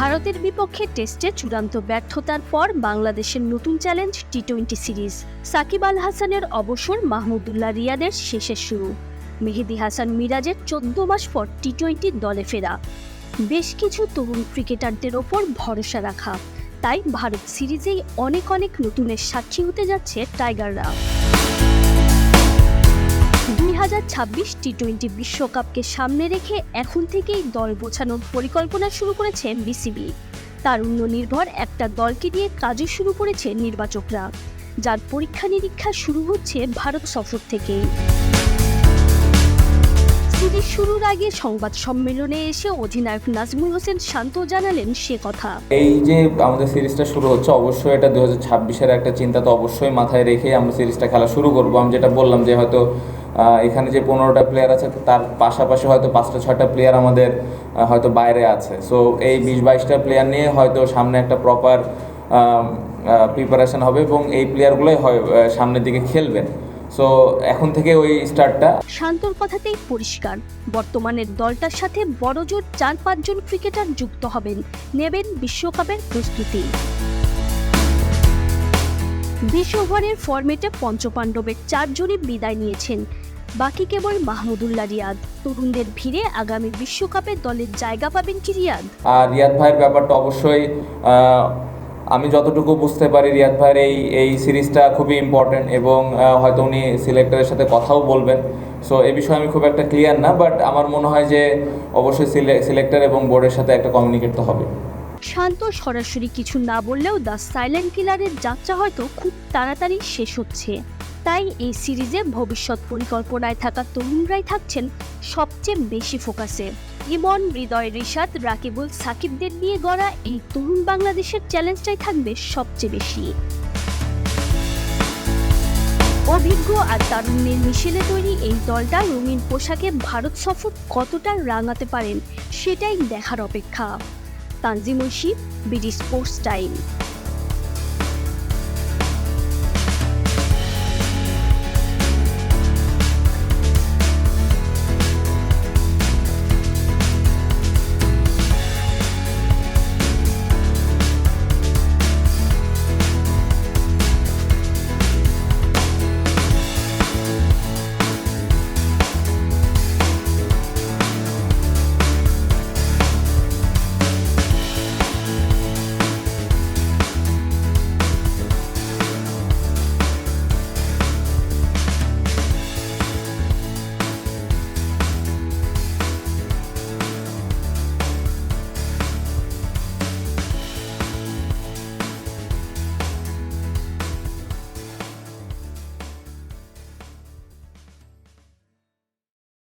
ভারতের বিপক্ষে টেস্টে চূড়ান্ত ব্যর্থতার পর বাংলাদেশের নতুন challenge T twenty series. Shakib Al হাসানের অবসর মাহমুদুল্লাহ রিয়াদের শেষের শুরু। মেহেদি হাসান মিরাজের চোদ্দ মাস পর টি টোয়েন্টির দলে ফেরা। বেশ কিছু তরুণ ক্রিকেটারদের ওপর ভরসা রাখা। তাই ভারত সিরিজেই অনেক অনেক নতুনের সাক্ষী হতে যাচ্ছে টাইগাররা। দুই হাজার ছাব্বিশ টি টোয়েন্টি বিশ্বকাপকে সামনে রেখে এখন থেকেই দল গোছানোর পরিকল্পনা শুরু করেছে বিসিবি। তারুণ্য নির্ভর একটা দলকে নিয়ে কাজে শুরু করেছে নির্বাচকরা। যার পরীক্ষা নিরীক্ষা শুরু হচ্ছে ভারত সফর থেকেই। শুরুর আগে সংবাদ সম্মেলনে এসে অধিনায়ক নাজমুল হোসেন শান্ত জানালেন সে কথা। এই যে আমাদের সিরিজটা শুরু হচ্ছে, অবশ্যই এটা দু হাজার একটা চিন্তা তো অবশ্যই মাথায় রেখে আমরা সিরিজটা খেলা শুরু করব। আমি যেটা বললাম যে হয়তো এখানে যে পনেরোটা প্লেয়ার আছে, তার পাশাপাশি হয়তো পাঁচটা, ছয়টা প্লেয়ার আমাদের হয়তো বাইরে আছে। সো এই বিশ বাইশটা প্লেয়ার নিয়ে হয়তো সামনে একটা প্রপার প্রিপারেশন হবে এবং এই প্লেয়ারগুলোই হয় সামনের দিকে খেলবেন। সো এখন থেকে ওই স্টার্টটা শান্তর কথাতেই পরিষ্কার। বর্তমানের দলটার সাথে বড়জোর চার পাঁচজন ক্রিকেটার যুক্ত হবেন। নেবেন বিশ্বকাপের প্রস্তুতি। বিশ ওভারের ফরম্যাটে পঞ্চপাণ্ডবের চারজনই বিদায় নিয়েছেন। বাকি কেবল মাহমুদুল্লাহ রিয়াদ। তরুণদের ভিড়ে আগামী বিশ্বকাপে দলের জায়গা পাবেন কি রিয়াদ? আর রিয়াদ ভাইয়ের ব্যাপারটা অবশ্যই আমি যতটুকু বুঝতে পারি রিয়াদ ভাইয়ের এই এই সিরিজটা খুবই ইম্পর্টেন্ট এবং হয়তো উনি সিলেক্টরের সাথে কথাও বলবেন। সো এই বিষয়ে আমি খুব একটা ক্লিয়ার না বাট আমার মনে হয় যে অবশ্যই সিলেক্টর এবং বোর্ডের সাথে একটা কমিউনিকেট তো হবে। শান্ত সরাসরি কিছু না বললেও দ্য সাইলেন্ট কিলারের যাত্রা হয়তো খুব তাড়াতাড়ি শেষ হচ্ছে। তাই এই সিরিজে ভবিষ্যৎ পরিকল্পনায় থাকা তরুণরাই থাকছেন সবচেয়ে বেশি ফোকাসে ইমন, হৃদয় রিশাদ, রাকিবুল সাকিবদের নিয়ে গড়া এই তরুণ বাংলাদেশের চ্যালেঞ্জটাই থাকবে সবচেয়ে বেশি। অভিজ্ঞ আর তারুণ্যের মিশেলে তৈরি এই দলটা রঙিন পোশাকে ভারত সফর কতটা রাঙাতে পারেন, সেটাই দেখার অপেক্ষা। Tanzim Oishee BD sports time.